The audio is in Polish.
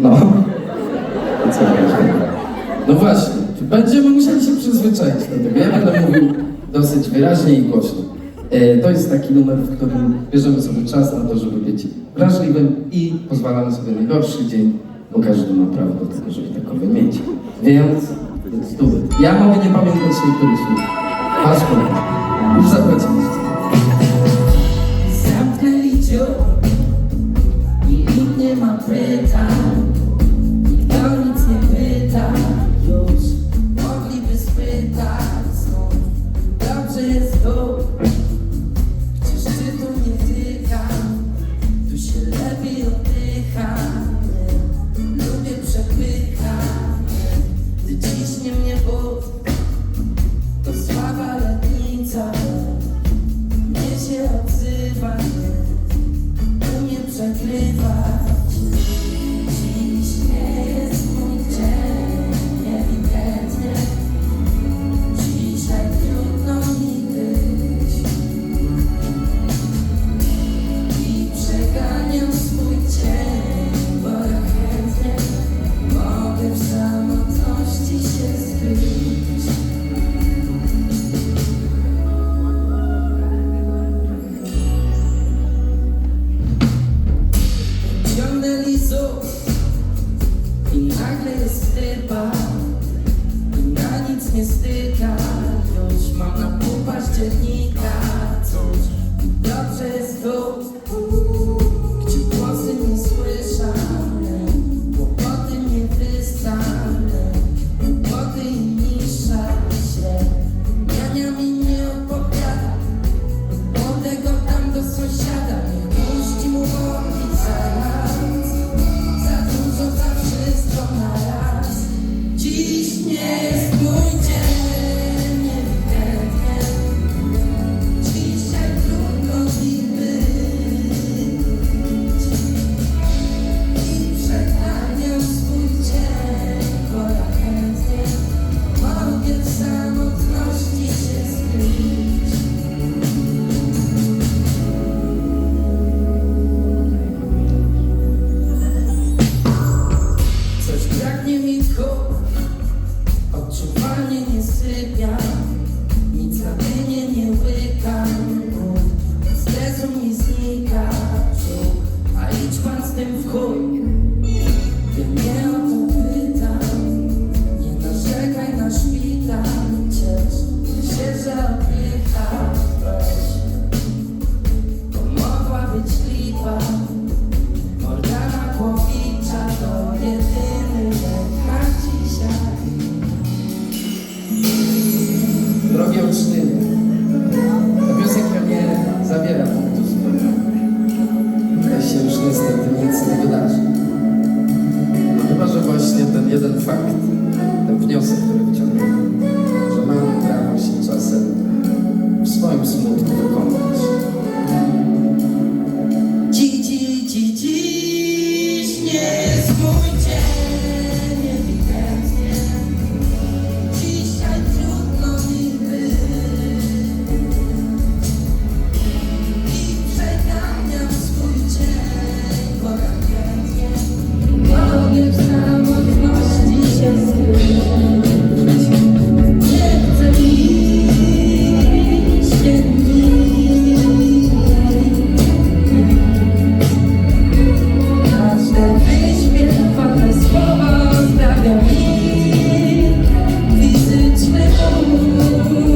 No. I co będzie? No właśnie, będziemy musieli się przyzwyczaić do tego. Ja będę mówił dosyć wyraźnie i głośno. E, to jest taki numer, w którym bierzemy sobie czas na to, żeby być wrażliwym i pozwalamy sobie najgorszy dzień, bo każdy ma prawo do tego, żeby takowy mieć. Więc, stówy. Ja mogę nie pamiętać niektórych słów. Wasz kolega. Już zapłaciliście. Ciśnie mnie to słaba letnica, mnie się odzywa, nie umiem. his name. gwiazdem w chuj właśnie ten jeden fakt, ten wniosek, który wyciągnąłem. Thank you.